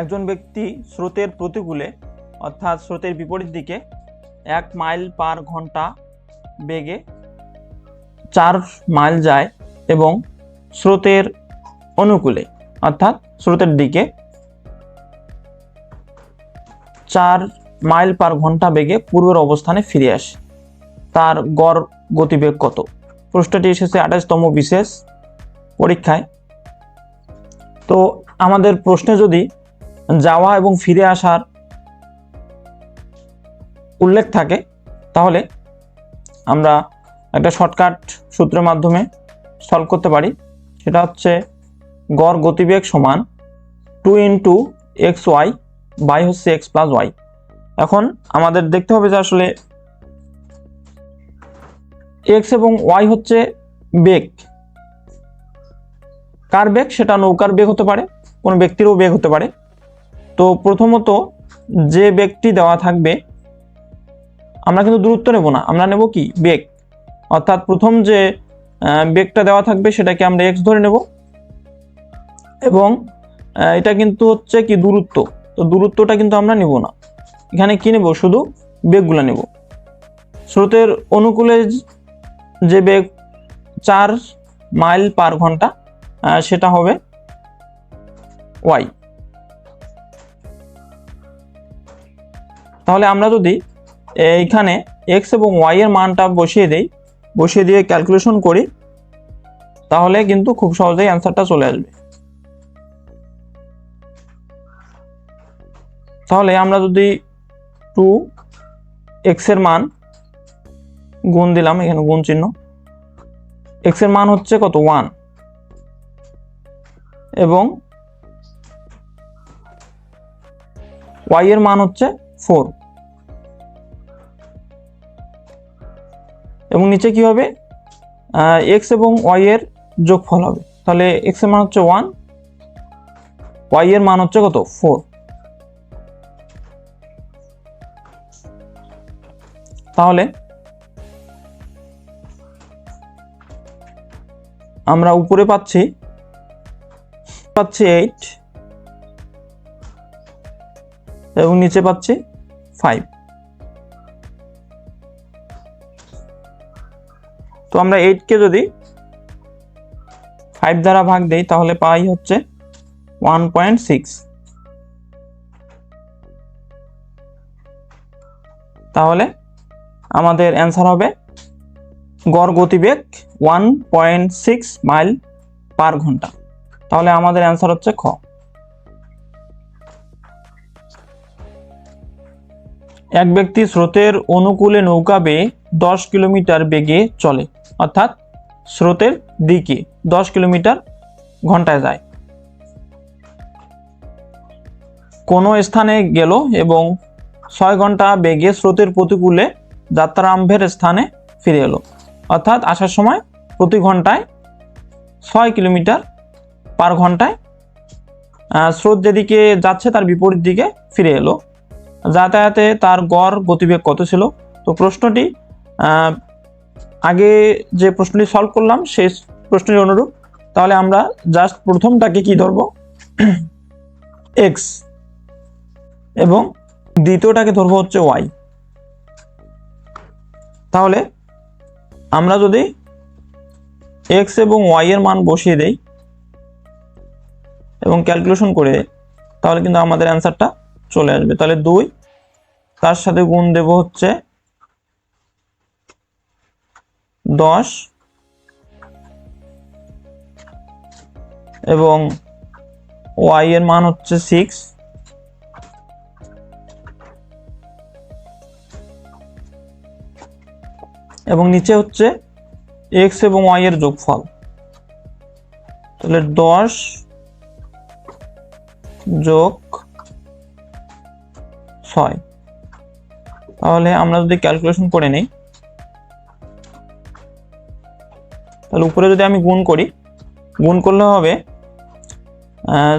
একজন ব্যক্তি স্রোতের প্রতিকূলে, অর্থাৎ স্রোতের বিপরীত দিকে এক মাইল পার ঘণ্টা বেগে চার মাইল যায় এবং স্রোতের অনুকূলে, অর্থাৎ স্রোতের দিকে চার মাইল পার ঘণ্টা বেগে পূর্বের অবস্থানে ফিরে আসে। তার গড় গতিবেগ কত? প্রশ্নটি এসেছে আঠাশতম বিশেষ পরীক্ষায়। তো আমাদের প্রশ্নে যদি যাওয়া এবং ফিরে আসার উল্লেখ থাকে, তাহলে আমরা একটা শর্টকাট সূত্রের মাধ্যমে সলভ করতে পারি। সেটা হচ্ছে গড় গতিবেগ সমান two into X Y by হচ্ছে এক্স প্লাস ওয়াই এখন আমাদের দেখতে হবে যে আসলে এক্স এবং ওয়াই হচ্ছে বেগ। কার বেগ? সেটা নৌকার বেগ হতে পারে, কোনো ব্যক্তিরও বেগ হতে পারে। তো প্রথমত যে বেগটি দেওয়া থাকবে, আমরা কিন্তু দূরত্ব নেব না। আমরা নেব কি? বেগ। অর্থাৎ প্রথম যে বেগটা দেওয়া থাকবে সেটাকে আমরা এক্স ধরে নেব। এবং এটা কিন্তু হচ্ছে কি দূরত্ব। তো দূরত্বটা কিন্তু আমরা নেব না। এখানে কি নেব? শুধু বেগগুলো নেব। স্রোতের অনুকূলে যে বেগ চার মাইল পার ঘণ্টা সেটা হবে ওয়াই তাহলে আমরা যদি এইখানে এক্স এবং ওয়াই এর মানটা বসিয়ে দেই, বসিয়ে দিয়ে ক্যালকুলেশন করি, তাহলে কিন্তু খুব সহজেই অ্যান্সারটা চলে আসবে। তাহলে আমরা যদি টু এক্সের মান গুণ দিলাম, এখানে গুণ চিহ্ন এক্সের মান হচ্ছে কত? ওয়ান এবং ওয়াই এর মান হচ্ছে ফোর। এবং নিচে কি হবে? এক্স এবং ওয়াই এর যোগফল হবে। তাহলে এক্সের মান হচ্ছে ওয়ান ওয়াই এর মান হচ্ছে কত? ফোর তাহলে আমরা উপরে পাচ্ছি পাচ্ছি এইট এবং নিচে পাচ্ছি ফাইভ তো আমরা এইটকে যদি ফাইভ দ্বারা ভাগ দেই, তাহলে পাই হচ্ছে ওয়ান পয়েন্ট সিক্স তাহলে আমাদের অ্যান্সার হবে গড় গতিবেগ one point six mile per ঘণ্টা। তাহলে আমাদের অ্যান্সার হচ্ছে খ। এক ব্যক্তি স্রোতের অনুকূলে নৌকা বেয়ে দশ কিলোমিটার বেগে চলে, অর্থাৎ স্রোতের দিকে দশ কিলোমিটার ঘন্টায় যায়। কোনো স্থানে গেল এবং ছয় ঘণ্টা বেগে স্রোতের প্রতিকূলে যাত্রারম্ভের স্থানে ফিরে এলো, অর্থাৎ আসার সময় প্রতি ঘন্টায় ছয় কিলোমিটার পার ঘন্টায় স্রোত যেদিকে যাচ্ছে তার বিপরীত দিকে ফিরে এলো। যাতায়াতে তার গড় গতিবেগ কত ছিল? তো প্রশ্নটি আগে যে প্রশ্নটি সলভ করলাম, সেই প্রশ্নটি অনুরূপ। তাহলে আমরা জাস্ট প্রথমটাকে কি ধরবো? এক্স এবং দ্বিতীয়টাকে ধরবো হচ্ছে ওয়াই তাহলে আমরা যদি এক্স এবং ওয়াই এর মান বসিয়ে দেই এবং ক্যালকুলেশন করে, তাহলে কিন্তু আমাদের অ্যান্সারটা চলে আসবে। তাহলে দুই, তার সাথে গুণ দেব হচ্ছে দশ এবং ওয়াই এর মান হচ্ছে সিক্স। এবং নিচে হচ্ছে এক্স এবং ওয়াই এর যোগফল। তাহলে দশ যোগ ছয়। তাহলে আমরা যদি ক্যালকুলেশন করে নিই, তাহলে উপরে যদি আমি গুণ করি, গুণ করলে হবে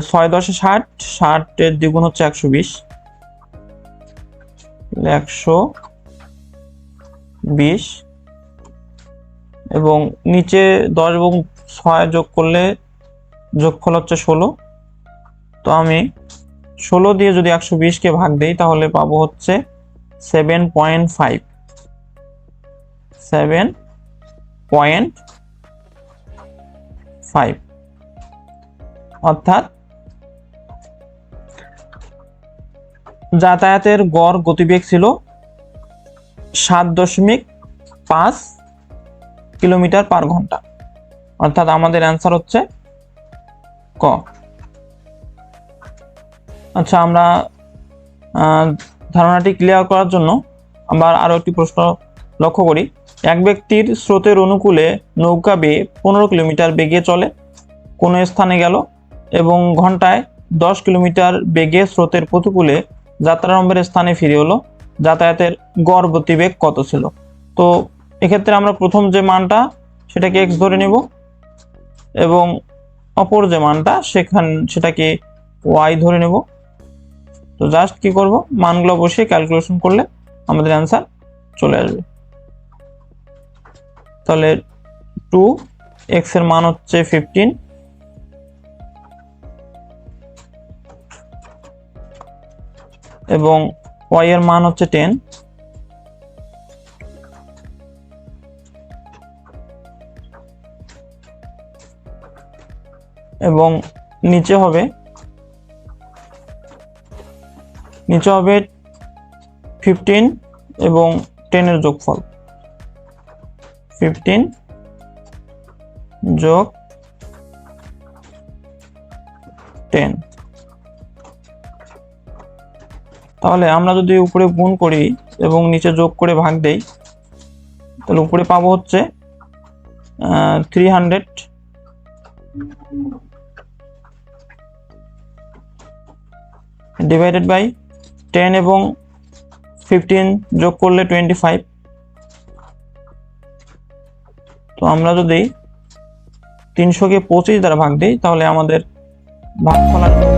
ছয় দশে ষাট, ষাটের দ্বিগুণ হচ্ছে একশো বিশ। একশো বিশ। এবং নিচে দশ এবং ছয় যোগ করলে যোগফল হচ্ছে ষোলো। তো আমি ষোলো দিয়ে যদি একশো বিশকে ভাগ দেই, তাহলে পাবো হচ্ছে seven point five. Seven point five. অর্থাৎ যাতায়াতের গড় গতিবেগ ছিল সাত দশমিক পাঁচ কিলোমিটার পার ঘণ্টা। অর্থাৎ আমাদের অ্যান্সার হচ্ছে ক। আচ্ছা আমরা ধারণাটি ক্লিয়ার করার জন্য আবার আরও একটি প্রশ্ন লক্ষ্য করি। এক ব্যক্তির স্রোতের অনুকূলে নৌকা বেয়ে পনেরো কিলোমিটার বেগে চলে, কোনো স্থানে গেল এবং ঘন্টায় দশ কিলোমিটার বেগে স্রোতের প্রতিকূলে যাত্রারম্ভের স্থানে ফিরে হলো যাতায়াতের গড় গতিবেগ কত ছিল? তো এক্ষেত্রে আমরা প্রথম যে মানটা, সেটাকে এক্স ধরে নেব এবং অপর যে মানটা, সেখান, সেটাকে ওয়াই ধরে নেব। তো জাস্ট কি করব? মানগুলো বসিয়ে ক্যালকুলেশন করলে আমাদের অ্যান্সার চলে আসবে। তাহলে টু এক্সের মান হচ্ছে ফিফটিন এবং ওয়াই এর মান হচ্ছে টেন এবং নিচে হবে নিচে হবে ফিফটিন এবং টেনের যোগফল। ফিফটিন যোগ টেন তাহলে আমরা যদি উপরে গুণ করি এবং নিচে যোগ করে ভাগ দেই, তাহলে উপরে পাবো হচ্ছে three hundred divided by ten এবং ফিফটিন যোগ করলে টোয়েন্টি ফাইভ তো আমরা যদি তিনশোকে পঁচিশ দ্বারা ভাগ দিই, তাহলে আমাদের ভাগ আসবে